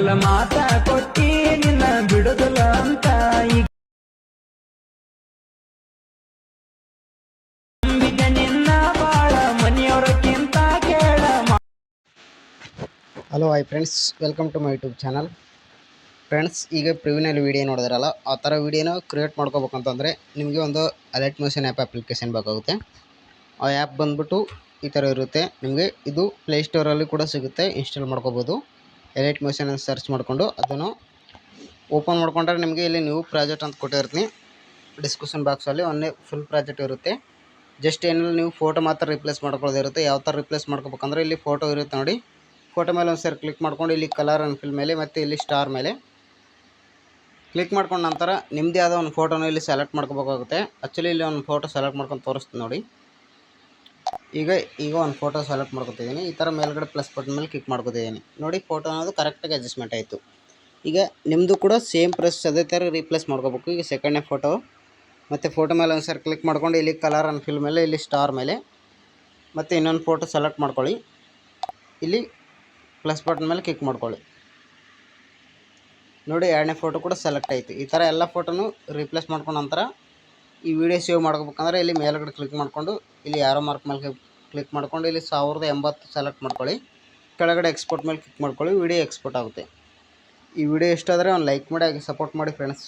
ಮೊದಲ ಮಾತ ಕೊಟ್ಟಿ ನಿನ್ನ ಬಿಡುದಿಲ್ಲ ಅಂತ ಈಗ hello hi friends welcome to my YouTube channel friends ಈಗ ಪ್ರಿವಿನಲ್ಲಿ ವೀಡಿಯೋ ನೋಡಿದ್ರಲ್ಲ, ಆ ಥರ ವೀಡಿಯೋನ ಕ್ರಿಯೇಟ್ ಮಾಡ್ಕೋಬೇಕಂತಂದರೆ ನಿಮಗೆ ಒಂದು ಅಲರ್ಟ್ ಮೋಷನ್ ಆ್ಯಪ್ ಅಪ್ಲಿಕೇಶನ್ ಬೇಕಾಗುತ್ತೆ. ಆ ಆ್ಯಪ್ ಬಂದ್ಬಿಟ್ಟು ಈ ಥರ ಇರುತ್ತೆ. ನಿಮಗೆ ಇದು ಪ್ಲೇಸ್ಟೋರಲ್ಲಿ ಕೂಡ ಸಿಗುತ್ತೆ. ಇನ್ಸ್ಟಾಲ್ ಮಾಡ್ಕೋಬೋದು. ಎಲೈಟ್ ಮೋಷನ್ ಸರ್ಚ್ ಮಾಡಿಕೊಂಡು ಅದನ್ನು ಓಪನ್ ಮಾಡಿಕೊಂಡ್ರೆ ನಿಮಗೆ ಇಲ್ಲಿ ನ್ಯೂ ಪ್ರಾಜೆಕ್ಟ್ ಅಂತ ಕೊಟ್ಟಿರ್ತೀನಿ. ಡಿಸ್ಕ್ರಿಪ್ಷನ್ ಬಾಕ್ಸಲ್ಲಿ ಒಂದೇ ಫುಲ್ ಪ್ರಾಜೆಕ್ಟ್ ಇರುತ್ತೆ. ಜಸ್ಟ್ ಏನಿಲ್ಲ, ನೀವು ಫೋಟೋ ಮಾತ್ರ ರಿಪ್ಲೇಸ್ ಮಾಡ್ಕೊಳ್ಳೋದಿರುತ್ತೆ ಯಾವ ಥರ ರಿಪ್ಲೇಸ್ ಮಾಡ್ಕೋಬೇಕಂದ್ರೆ ಇಲ್ಲಿ ಫೋಟೋ ಇರುತ್ತೆ ನೋಡಿ. ಫೋಟೋ ಮೇಲೆ ಒಂದು ಸರಿ ಕ್ಲಿಕ್ ಮಾಡ್ಕೊಂಡು ಇಲ್ಲಿ ಕಲರ್ ಆ್ಯಂಡ್ ಫಿಲ್ ಮೇಲೆ ಮತ್ತು ಇಲ್ಲಿ ಸ್ಟಾರ್ ಮೇಲೆ. ಕ್ಲಿಕ್ ಮಾಡ್ಕೊಂಡ ನಂತರ ನಿಮ್ಮದೇ ಆದ ಒಂದು ಫೋಟೋನ ಇಲ್ಲಿ ಸೆಲೆಕ್ಟ್ ಮಾಡ್ಕೋಬೇಕಾಗುತ್ತೆ. ಆ್ಯಕ್ಚುಲಿ ಇಲ್ಲಿ ಒಂದು ಫೋಟೋ ಸೆಲೆಕ್ಟ್ ಮಾಡ್ಕೊಂಡು ತೋರಿಸ್ತೀನಿ ನೋಡಿ. ಈಗ ಈಗ ಒಂದು ಫೋಟೋ ಸೆಲೆಕ್ಟ್ ಮಾಡ್ಕೊತಿದ್ದೀನಿ ಈ ಥರ ಮೇಲ್ಗಡೆ ಪ್ಲಸ್ ಬಟನ್ ಮೇಲೆ ಕ್ಲಿಕ್ ಮಾಡ್ಕೊತಿದ್ದೀನಿ ನೋಡಿ ಫೋಟೋ ಅನ್ನೋದು ಕರೆಕ್ಟಾಗಿ ಅಡ್ಜಸ್ಟ್ಮೆಂಟ್ ಆಯಿತು. ಈಗ ನಿಮ್ಮದು ಕೂಡ ಸೇಮ್ ಪ್ರೆಸ್ ಅದೇ ಥರ ರೀಪ್ಲೇಸ್ ಮಾಡ್ಕೋಬೇಕು. ಈಗ ಸೆಕೆಂಡ್ನೇ ಫೋಟೋ ಮತ್ತು ಫೋಟೋ ಮೇಲೆ ಒಂದು ಸರಿ ಕ್ಲಿಕ್ ಮಾಡ್ಕೊಂಡು ಇಲ್ಲಿ ಕಲರ್ ಆ್ಯಂಡ್ ಫಿಲ್ ಮೇಲೆ, ಇಲ್ಲಿ ಸ್ಟಾರ್ ಮೇಲೆ. ಮತ್ತು ಇನ್ನೊಂದು ಫೋಟೋ ಸೆಲೆಕ್ಟ್ ಮಾಡ್ಕೊಳ್ಳಿ. ಇಲ್ಲಿ ಪ್ಲಸ್ ಬಟನ್ ಮೇಲೆ ಕ್ಲಿಕ್ ಮಾಡ್ಕೊಳ್ಳಿ. ನೋಡಿ, ಎರಡನೇ ಫೋಟೋ ಕೂಡ ಸೆಲೆಕ್ಟ್ ಆಯಿತು. ಈ ಥರ ಎಲ್ಲ ಫೋಟೋನು ರೀಪ್ಲೇಸ್ ಮಾಡ್ಕೊಂಡ ನಂತರ ಈ ವಿಡಿಯೋ ಸೇವ್ ಮಾಡ್ಕೋಬೇಕಂದ್ರೆ ಇಲ್ಲಿ ಮೇಲ್ಗಡೆ ಕ್ಲಿಕ್ ಮಾಡಿಕೊಂಡು, ಇಲ್ಲಿ ಯಾರೋ ಮಾರ್ಕ್ ಮೇಲೆ ಕ್ಲಿಕ್ ಮಾಡ್ಕೊಂಡು, ಇಲ್ಲಿ ಸಾವಿರದ ಎಂಬತ್ತು ಸೆಲೆಕ್ಟ್ ಮಾಡ್ಕೊಳ್ಳಿ. ಕೆಳಗಡೆ ಎಕ್ಸ್ಪೋರ್ಟ್ ಮೇಲೆ ಕ್ಲಿಕ್ ಮಾಡ್ಕೊಳ್ಳಿ ವಿಡಿಯೋ ಎಕ್ಸ್ಪೋರ್ಟ್ ಆಗುತ್ತೆ. ಈ ವಿಡಿಯೋ ಇಷ್ಟ ಆದರೆ ಒಂದು ಲೈಕ್ ಮಾಡಿ, ಹಾಗೆ ಸಪೋರ್ಟ್ ಮಾಡಿ ಫ್ರೆಂಡ್ಸ್